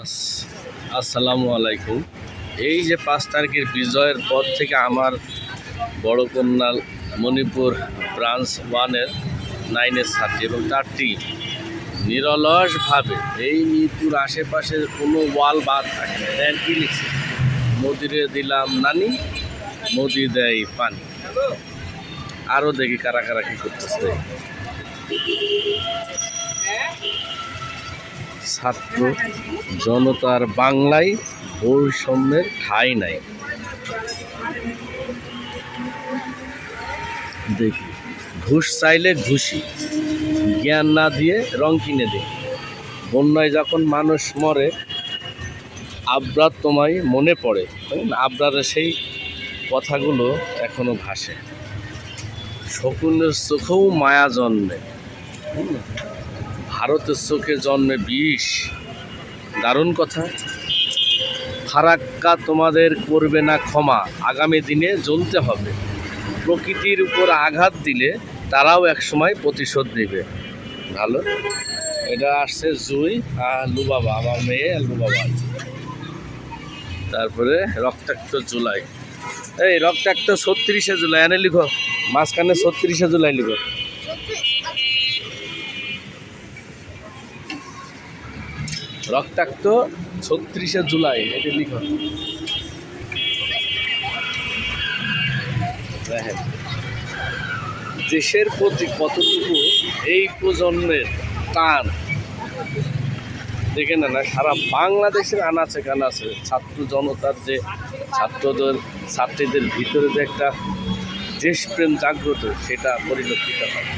আস- আসসালামু আলাইকুম। এই যে পাঁচ তারিখের বিজয়ের পর থেকে আমার বড় কন্যা মণিপুর ব্রাঞ্চ ওয়ানের নাইনের ছাত্রী এবং তার টিম নিরলসভাবে এই মিরপুর আশেপাশের কোনো ওয়াল বাদ থাকে দেন কি লিখছে? মোদিরে দিলাম নানি, মোদি দেয় পানি। আরও দেখি কারা কারা কী করতেছে। ছাত্র জনতার বাংলায় বৈষম্যের ঠাঁই নাই। দেখি, ঘুষ চাইলে ঘুষি, জ্ঞান না দিয়ে রং কিনে দে। বন্যায় যখন মানুষ মরে, আবরার তোমায় মনে পড়ে। তাই আবরারের সেই কথাগুলো এখনও ভাসে। শকুনের চোখেও মায়া জন্মে। ভারতের চোখে জন্মে বিষ। দারুণ কথা। ফারাক্কা তোমাদের করবে না ক্ষমা। আগামী দিনে জ্বলতে হবে। প্রকৃতির উপর আঘাত দিলে তারাও একসময় প্রতিশোধ নেবে। ভালো? এটা আসছে জুই আর লুবাবা, আমার মেয়ে লুবাবা। তারপরে রক্তাক্ত জুলাই। এই রক্তাক্ত ছত্রিশে জুলাই। এনে লিখো। মাঝখানে ছত্রিশে জুলাই লিখো। রক্তাক্ত ছত্রিশে জুলাই, এটা লিখো। দেশের প্রতি কতটুকু এই প্রজন্মের টান, দেখে না না সারা বাংলাদেশের আনাচে কানাচে ছাত্র জনতার যে, ছাত্রদের, ছাত্রীদের ভিতরে যে একটা দেশপ্রেম জাগ্রত, সেটা পরিলক্ষিত হয়।